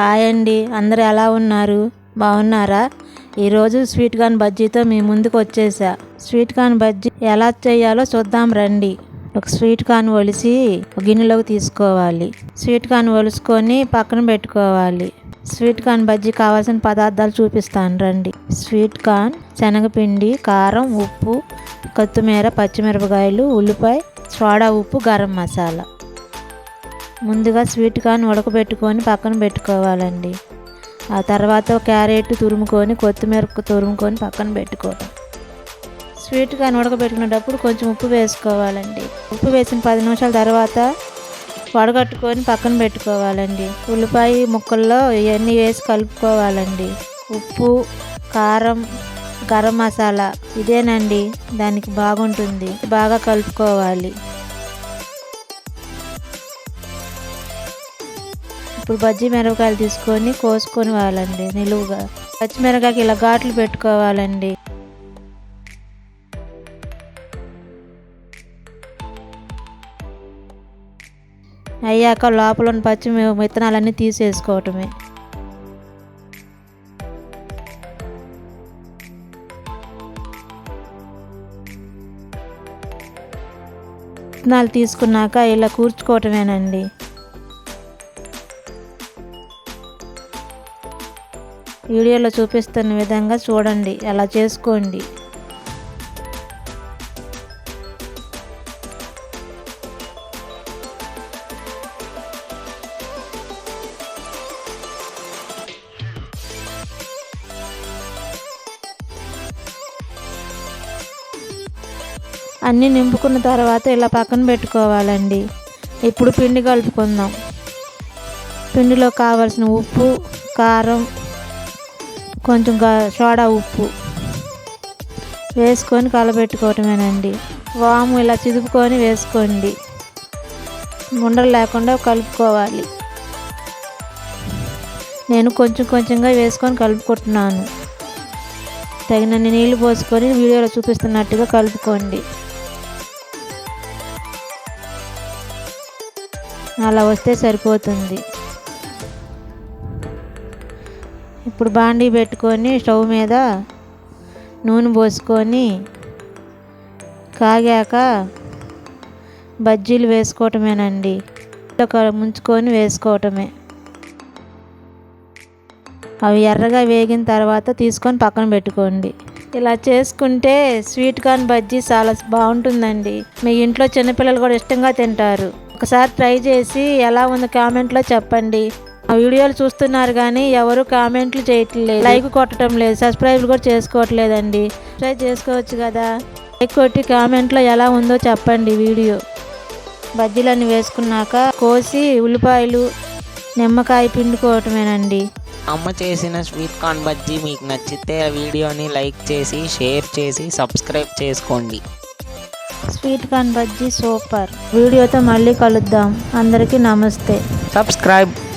Hi అండి. అందరు ఎలా ఉన్నారు? బాగున్నారా? ఈరోజు స్వీట్ కార్న్ బజ్జీతో మీ ముందుకు వచ్చేసా. స్వీట్ కార్న్ బజ్జీ ఎలా చేయాలో చూద్దాం రండి. ఒక స్వీట్ కార్న్ ఒలిసి ఒక గిన్నెలోకి తీసుకోవాలి. స్వీట్ కార్న్ ఒలుసుకొని పక్కన పెట్టుకోవాలి. స్వీట్ కార్న్ బజ్జీ కావాల్సిన పదార్థాలు చూపిస్తాను రండి. స్వీట్ కార్న్ శనగపిండి కారం ఉప్పు కొత్తిమీర పచ్చిమిరపకాయలు ఉల్లిపాయ సోడా ఉప్పు గరం మసాలా. ముందుగా స్వీట్ కార్న్ ఉడకబెట్టుకొని పక్కన పెట్టుకోవాలండి. ఆ తర్వాత క్యారెట్ తురుముకొని కొత్తిమీర తురుముకొని పక్కన పెట్టుకోవడం స్వీట్ కార్న్ ఉడకబెట్టుకునేటప్పుడు కొంచెం ఉప్పు వేసుకోవాలండి. ఉప్పు వేసిన పది నిమిషాల తర్వాత వడగట్టుకొని పక్కన పెట్టుకోవాలండి. ఉల్లిపాయ ముక్కల్లో ఇవన్నీ వేసి కలుపుకోవాలండి. ఉప్పు కారం గరం మసాలా ఇదేనండి. దానికి బాగుంటుంది. బాగా కలుపుకోవాలి. ఇప్పుడు బజ్జీ మిరపకాయలు తీసుకొని కోసుకొని వాళ్ళండి నిలువుగా. పచ్చిమిరపకాయకి ఇలా ఘాట్లు పెట్టుకోవాలండి. అయ్యాక లోపల ఉన్న పచ్చి విత్తనాలన్నీ తీసేసుకోవటమే. విత్తనాలు తీసుకున్నాక ఇలా కూర్చుకోవటమేనండి. వీడియోలో చూపిస్తున్న విధంగా చూడండి అలా చేసుకోండి. అన్నీ నింపుకున్న తర్వాత ఇలా పక్కన పెట్టుకోవాలండి. ఇప్పుడు పిండి కలుపుకుందాం. పిండిలో కావాల్సిన ఉప్పు కారం కొంచెం సోడా ఉప్పు వేసుకొని కలబెట్టుకోవటమేనండి. వాము ఇలా చిదుపుకొని వేసుకోండి. ఉండలు లేకుండా కలుపుకోవాలి. నేను కొంచెం కొంచెంగా వేసుకొని కలుపుకుంటున్నాను. తగినన్ని నీళ్ళు పోసుకొని వీడియోలో చూపిస్తున్నట్టుగా కలుపుకోండి. అలా వస్తే సరిపోతుంది. ఇప్పుడు బాండీ పెట్టుకొని స్టవ్ మీద నూనె పోసుకొని కాగాక బజ్జీలు వేసుకోవటమేనండి. ఒక ముంచుకొని వేసుకోవటమే. అవి ఎర్రగా వేగిన తర్వాత తీసుకొని పక్కన పెట్టుకోండి. ఇలా చేసుకుంటే స్వీట్ కార్న్ బజ్జీ చాలా బాగుంటుందండి. మీ ఇంట్లో చిన్నపిల్లలు కూడా ఇష్టంగా తింటారు. ఒకసారి ట్రై చేసి ఎలా ఉంది కామెంట్లో చెప్పండి. వీడియోలు చూస్తున్నారు కానీ ఎవరు కామెంట్లు చేయట్లేదు. లైక్ కొట్టడం లేదు. సబ్స్క్రైబ్ కూడా చేసుకోవట్లేదండి. ట్రై చేసుకోవచ్చు కదా? లైక్ కొట్టి కామెంట్లో ఎలా ఉందో చెప్పండి వీడియో. బజ్జీలన్నీ వేసుకున్నాక కోసి ఉల్లిపాయలు నిమ్మకాయ పిండుకోవటమేనండి. అమ్మ చేసిన స్వీట్ కార్న్ బజ్జీ మీకు నచ్చితే ఆ వీడియోని లైక్ చేసి షేర్ చేసి సబ్స్క్రైబ్ చేసుకోండి. Sweet corn bajji super. వీడియోతో మళ్ళీ కలుద్దాం. అందరికీ నమస్తే. సబ్స్క్రైబ్.